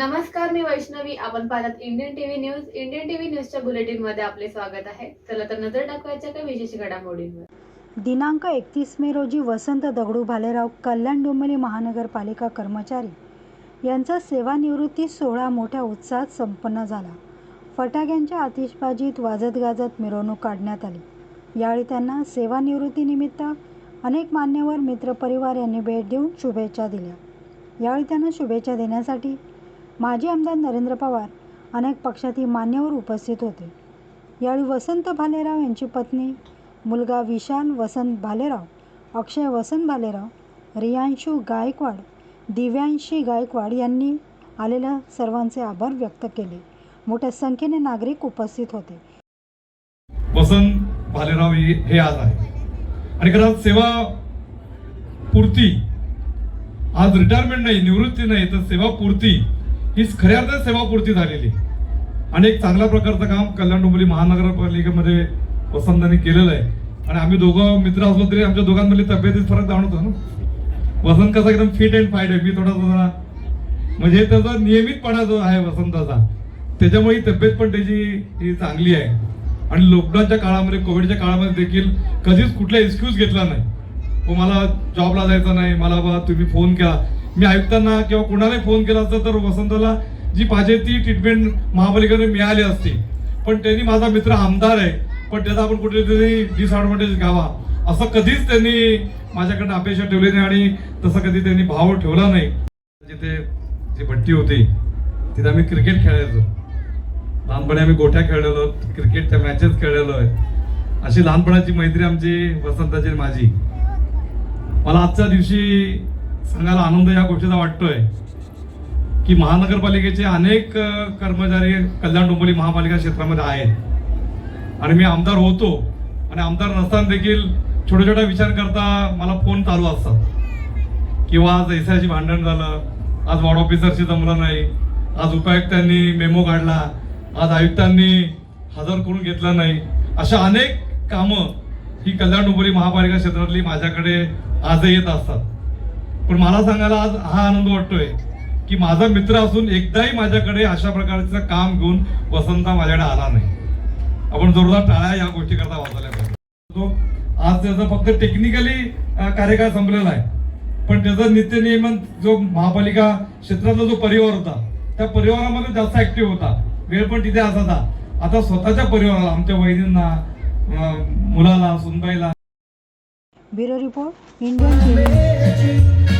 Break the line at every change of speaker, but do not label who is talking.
नमस्कार मी वैष्णवी. आपण पाहतात Indian TV news Indian TV न्यूजच्या बुलेटिनमध्ये आपले स्वागत आहे. चला तर नजर टाकवायच्या काही विशेष घडामोडींवर.
दिनांक एकतीस मे रोजी वसंत दगडू भालेराव कल्याण डोंबिवली महानगरपालिका कर्मचारी यांचा सेवानिवृत्ती सोहळा मोठ्या उत्साहात संपन्न झाला. फटाक्यांच्या आतिषबाजीत वाजत गाजत मिरवणूक काढण्यात आली. यावेळी त्यांना सेवानिवृत्तीनिमित्त अनेक मान्यवर मित्रपरिवार यांनी भेट देऊन शुभेच्छा दिल्या. यावेळी त्यांना शुभेच्छा देण्यासाठी माजी आमदार नरेंद्र पवार अनेक पक्षातील मान्यवर उपस्थित होते. यावेळी वसंत भालेराव यांची पत्नी मुलगा विशाल वसंत भालेराव अक्षय वसंत भालेराव रियांशू गायकवाड दिव्यांशी गायकवाड यांनी आलेल्या सर्वांचे आभार व्यक्त केले. मोठ्या संख्येने नागरिक उपस्थित होते.
वसंत भालेराव हे आज आहे आणि खरं सेवा पूर्ती आज रिटायरमेंट नाही निवृत्ती नाही तर सेवा पूर्ती हीच खऱ्या अर्थात सेवापूर्ती झालेली. आणि एक चांगल्या प्रकारचं काम कल्याण डोंबिवली महानगरपालिकेमध्ये वसंतांनी केलेलं आहे. आणि आम्ही दोघं मित्र असलो तरी आमच्या दोघांमधली तब्येतीत फरक जाणवतो ना. वसंत कसा एकदम फिट अँड फाईट आहे. मी थोडासा जरा म्हणजे त्याचा नियमितपणा जो आहे वसंताचा त्याच्यामुळे ही तब्येत पण त्याची ही चांगली आहे. आणि लॉकडाऊनच्या काळामध्ये कोविडच्या काळामध्ये देखील कधीच कुठला एक्सक्यूज घेतला नाही. मला जॉबला जायचं नाही. मला बा तुम्ही फोन केला मी आयुक्तांना किंवा कुणालाही फोन केला असता तर वसंतला जी पाहिजे ती ट्रीटमेंट महापालिकेने मिळाली असती. पण त्यांनी माझा मित्र आमदार आहे पण त्याचा आपण कुठेतरी डिसएडव्हान्टेज घ्यावा. असं कधीच त्यांनी माझ्याकडनं अपेक्षा ठेवली नाही आणि तसं कधी त्यांनी भाव ठेवला नाही. जिथे जी भट्टी होती तिथे आम्ही क्रिकेट खेळायचो. लहानपणी आम्ही गोठ्या खेळलेलो क्रिकेटच्या मॅचेस खेळलेलो आहे. अशी लहानपणाची मैत्री आमची वसंताची माझी. मला आजच्या दिवशी सांगायला आनंद या गोष्टीचा वाटतोय की महानगरपालिकेचे अनेक कर्मचारी कल्याण डोंबिवली महापालिका क्षेत्रामध्ये आहेत. आणि मी आमदार होतो आणि आमदार नसताना देखील छोट्या छोट्या विचार करता मला फोन चालू असतात. किंवा आज ऐसाची भांडण झालं आज वॉर्ड ऑफिसरशी जमलं नाही आज उपायुक्तांनी मेमो काढला आज आयुक्तांनी हजर करून घेतला नाही अशा अनेक कामं ही कल्याण डोंबिवली महापालिका क्षेत्रातली माझ्याकडे आजही येत असतात. पण मला सांगायला आज हा आनंद वाटतोय की माझा मित्र असून एकदाही माझ्याकडे अशा प्रकारचं काम घेऊन वसंता माझ्याकडे आला नाही. आपण जोरदार टाळ्या या गोष्टी करता वाजवल्या पाहिजे. तो आज त्याचा फक्त टेक्निकली कार्यकाळ संपलेला आहे. पण त्याचा नित्यनियमन जो महापालिका क्षेत्रातला जो परिवार होता त्या परिवारामध्ये जास्त ऍक्टिव्ह होता. वेळ पण तिथे असायचा. आता स्वतःच्या परिवाराला आमच्या वहिनींना मुलाला सुनबाईला.
Bureau report Indian